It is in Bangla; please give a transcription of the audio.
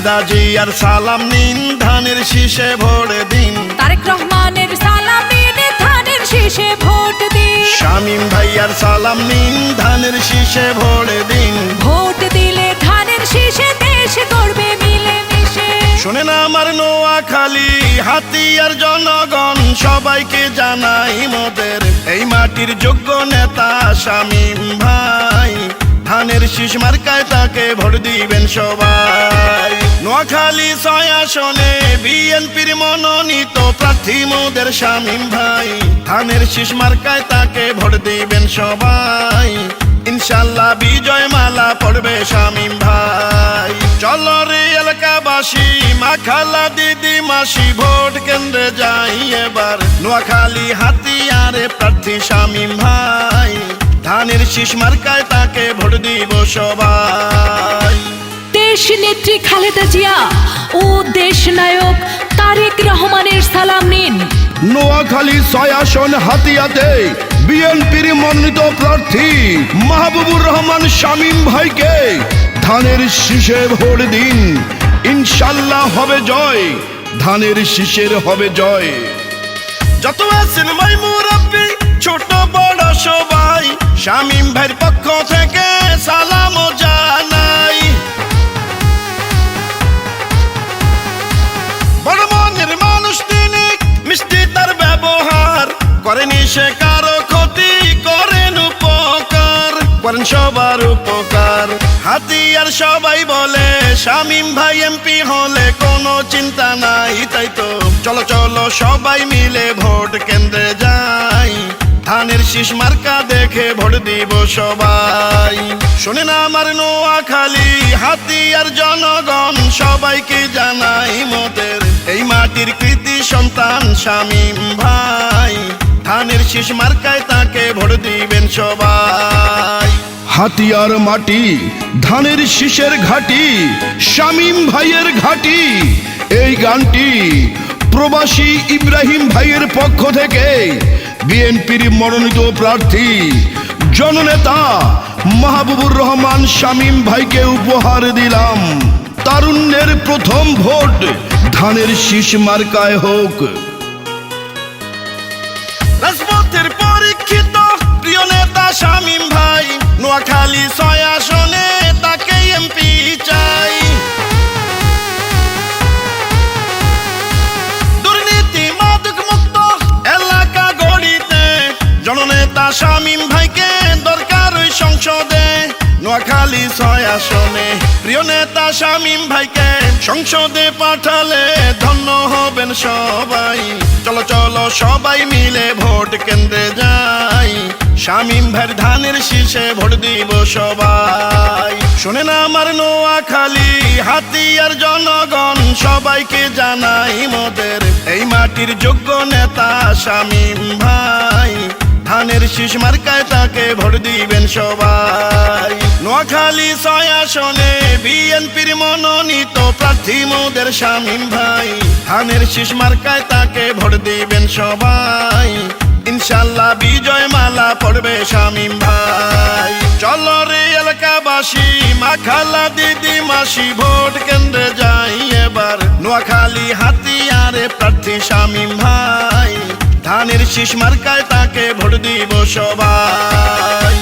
খালেদা জিয়ার সালাম নিন ধানের শীষে ভরে দিন। তারেক রহমানের সালাম নিন ধানের শীষে ভোট দিন। শামীম ভাইয়ার সালাম নিন ধানের শীষে ভরে দিন। ভোট দিলে ধানের শীষে দেশ করবে মিলে মিশে শোনেন আমার নোয়া খালি হাতিয়ার জনগণ সবাইকে জানাই মোদের। এই মাটির যোগ্য নেতা শামীম ভাই ধানের শীষ মার্কায় তাকে ভোট দিবেন সবাই। নোয়াখালী ছয় আসনে বিএনপির মনোনীত প্রার্থী মোদের শামীম ভাই। ধানের শীষ মার্কায় তাকে ভোট দিবেন সবাই। ইনশাল্লাহ বিজয় মালা পড়বে শামীম ভাই। চলো রে এলাকাবাসী মা খালা দিদি মাসি, ভোট কেন্দ্রে যাই এবার। নোয়াখালী হাতিয়ারে প্রার্থী শামীম ভাই। ধানের শীষ মার্কায় তাকে ভোট দিব সবাই। দেশ নেত্রী খালেদা জিয়া ও দেশ নায়ক তারেক রহমানের সালাম নিন। নোয়াখালী ছয় আসন হাতিয়াতে বিএনপির মনোনীত প্রার্থী মাহবুবুর রহমান শামীম ভাইকে ধানের শীষে ভোট দিন। ইনশাল্লাহ হবে জয়, ধানের শীষের হবে জয়। যত আছেন ভাই মুরব্বী, ছোট বড় সবাই, শামীম ভাইয়ের পক্ষ থেকে সালাম করেনি সে কারও ক্ষতি, করেন উপকার, করেন সবার উপকার। হাতিয়ার সবাই বলে, শামীম ভাই এমপি হলে কোনো চিন্তা নাই, তাই তো। চলো চলো, সবাই মিলে ভোট কেন্দ্রে যাই। ধানের শীষ মার্কা দেখে ভোট দিব সবাই। শোনে না আমার নোয়াখালী, হাতিয়ার জনগণ সবাইকে জানাই মতের। এই মাটির কৃতি সন্তান শামীম ভাই। শীষ মার্কায় তাকে ভোট দিবেন সবাই। হাতিয়ার মাটি, ধানের শীষের ঘাটি, শামীম ভাইয়ের ঘাটি। এই গানটি প্রবাসী ইব্রাহিম ভাইয়ের পক্ষ থেকে বিএনপির মনোনীত প্রার্থী, জননেতা মাহবুবুর রহমান শামীম ভাইকে উপহার দিলাম। তারুণ্যের প্রথম ভোট ধানের শীষ মার্কায় হোক। শামীম ভাই, নোয়াখালী ছয় আসনে তাকে এমপি চাই। দুর্নীতি, মাদক মুক্ত এলাকা গড়িতে। জননেতা শামীম ভাইকে দরকার ওই সংসদে। নোয়াখালী ছয় আসনে প্রিয় নেতা শামীম ভাইকে সংসদে পাঠালে ধন্য হবেন সবাই। চলো চলো, সবাই মিলে ভোট কেন্দ্রে যাই। শামীম ভাইয়ের ধানের শীষে ভোট দিব সবাই। শোনে না আমার নোয়াখালী, হাতিয়ার জনগণ, সবাইকে জানাই মোদের। এই মাটির যোগ্য নেতা শামীম ভাই, ধানের শীষ মার্কায় তাকে ভোট দিবেন সবাই। নোয়াখালী ছয় আসনে বিএনপির মনোনীত প্রার্থী মোদের শামীম ভাই, ধানের শীষ মার্কায় তাকে ভোট দিবেন সবাই। ইনশাল্লাহ বিজয় মালা পড়বে শামিম ভাই। চলো রে এলাকাবাসী মা খালা দিদি মাসি, ভোট কেন্দ্রে যাই এবার। নোয়াখালী হাতিয়ারে প্রার্থী শামিম ভাই। ধানের শীষ মার্কায় তাকে ভোট দিব সবাই।